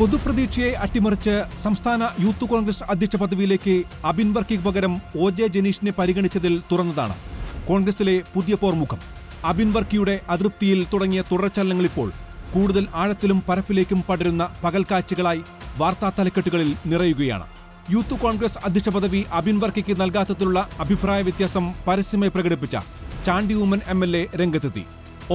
പൊതുപ്രതീക്ഷയെ അട്ടിമറിച്ച് സംസ്ഥാന യൂത്ത് കോൺഗ്രസ് അധ്യക്ഷ പദവിയിലേക്ക് അബിൻ വർക്കിക്ക് പകരം ഒ ജെ ജനീഷിനെ പരിഗണിച്ചതിൽ തുറന്നതാണ്. കോൺഗ്രസിലെ പുതിയ പോർമുഖം. അബിൻ വർക്കിയുടെ അതൃപ്തിയിൽ തുടങ്ങിയ തുടർചലനങ്ങളിപ്പോൾ കൂടുതൽ ആഴത്തിലും പരപ്പിലേക്കും പടരുന്ന പകൽക്കാഴ്ചകളായി വാർത്താ തലക്കെട്ടുകളിൽ നിറയുകയാണ്. യൂത്ത് കോൺഗ്രസ് അധ്യക്ഷ പദവി അബിൻ വർക്കിക്ക് നൽകാത്തതിലുള്ള അഭിപ്രായ വ്യത്യാസം പരസ്യമായി പ്രകടിപ്പിച്ച Chandy Oommen M L A രംഗത്തെത്തി.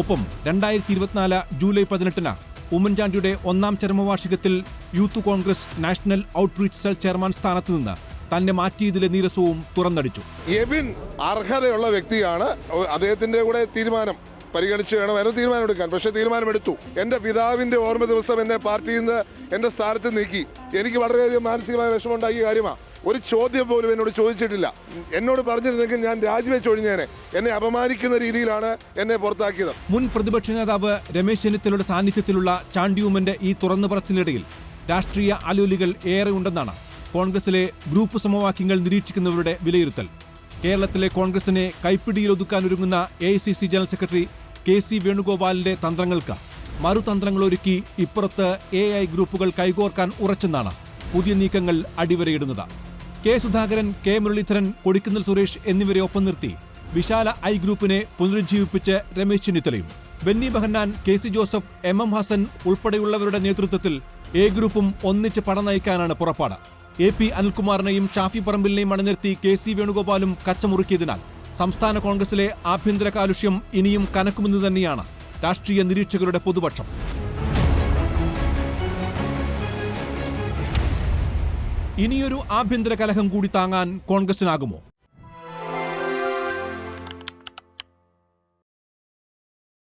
ഒപ്പം രണ്ടായിരത്തി ഇരുപത്തിനാല് ജൂലൈ പതിനെട്ടിന് ഉമ്മൻചാണ്ടിയുടെ ഒന്നാം ചരമവാർഷികത്തിൽ youth Congress national outreach cell chairman സ്ഥാനത്ത് നിന്ന് തന്നെ മാറ്റിയതിലെ നീരസവും തുറന്നടിച്ചു. എബിൻ അർഹതയുള്ള വ്യക്തിയാണ്. അദ്ദേഹത്തിന്റെ കൂടെ തീരുമാനം പരിഗണിച്ച് വേണമായിരുന്നു തീരുമാനമെടുക്കാൻ പക്ഷേ തീരുമാനമെടുത്തു. എന്റെ പിതാവിന്റെ ഓർമ്മ ദിവസം എന്നെ പാർട്ടിയിൽ നിന്ന് എന്റെ സ്ഥാനത്ത് നീക്കി. എനിക്ക് വളരെയധികം മാനസികമായ വിഷമമുണ്ടാക്കിയ കാര്യമാണ്. ഒരു ചോദ്യം പോലും എന്നോട് ചോദിച്ചിട്ടില്ല. എന്നോട് പറഞ്ഞിരുന്നെങ്കിൽ ഞാൻ രാജിവെച്ച് ഒഴിഞ്ഞേനെ. എന്നെ അപമാനിക്കുന്ന രീതിയിലാണ് എന്നെ പുറത്താക്കിയത്. മുൻ പ്രതിപക്ഷ നേതാവ് രമേശ് ചെന്നിത്തലയുടെ സാന്നിധ്യത്തിലുള്ള ചാണ്ടിയൂമന്റെ ഈ തുറന്നു പറച്ചിലിടയിൽ രാഷ്ട്രീയ അലൂലികൾ ഏറെ ഉണ്ടെന്നാണ് കോൺഗ്രസിലെ ഗ്രൂപ്പ് സമവാക്യങ്ങൾ നിരീക്ഷിക്കുന്നവരുടെ വിലയിരുത്തൽ. കേരളത്തിലെ കോൺഗ്രസിനെ കൈപ്പിടിയിലൊതുക്കാനൊരുങ്ങുന്ന A I C C general secretary K C വേണുഗോപാലിന്റെ തന്ത്രങ്ങൾക്ക് മറുതന്ത്രങ്ങളൊരുക്കി ഇപ്പുറത്ത് എ ഐ ഗ്രൂപ്പുകൾ കൈകോർക്കാൻ ഉറച്ചെന്നാണ് പുതിയ നീക്കങ്ങൾ അടിവരയിടുന്നത്. കെ സുധാകരൻ കെ മുരളീധരൻ കൊടിക്കുന്നിൽ സുരേഷ് എന്നിവരെ ഒപ്പം നിർത്തി. വിശാല ഐ ഗ്രൂപ്പിനെ പുനരുജ്ജീവിപ്പിച്ച് രമേശ് ചെന്നിത്തലയും. Benny Behanan K C Joseph M M Hassan ഉൾപ്പെടെയുള്ളവരുടെ നേതൃത്വത്തിൽ എ ഗ്രൂപ്പും ഒന്നിച്ച് പട നയിക്കാനാണ് പുറപ്പാട്. എ പി അനിൽകുമാറിനെയും ഷാഫി പറമ്പിലിനെയും അണിനിർത്തി കെ സി വേണുഗോപാലും കച്ചമുറുക്കിയതിനാൽ സംസ്ഥാന കോൺഗ്രസിലെ ആഭ്യന്തര കാലുഷ്യം ഇനിയും കനക്കുമെന്ന് തന്നെയാണ് രാഷ്ട്രീയ നിരീക്ഷകരുടെ പൊതുപക്ഷം. ഇനിയൊരു ആഭ്യന്തര കലഹം കൂടി താങ്ങാൻ കോൺഗ്രസിനാകുമോ?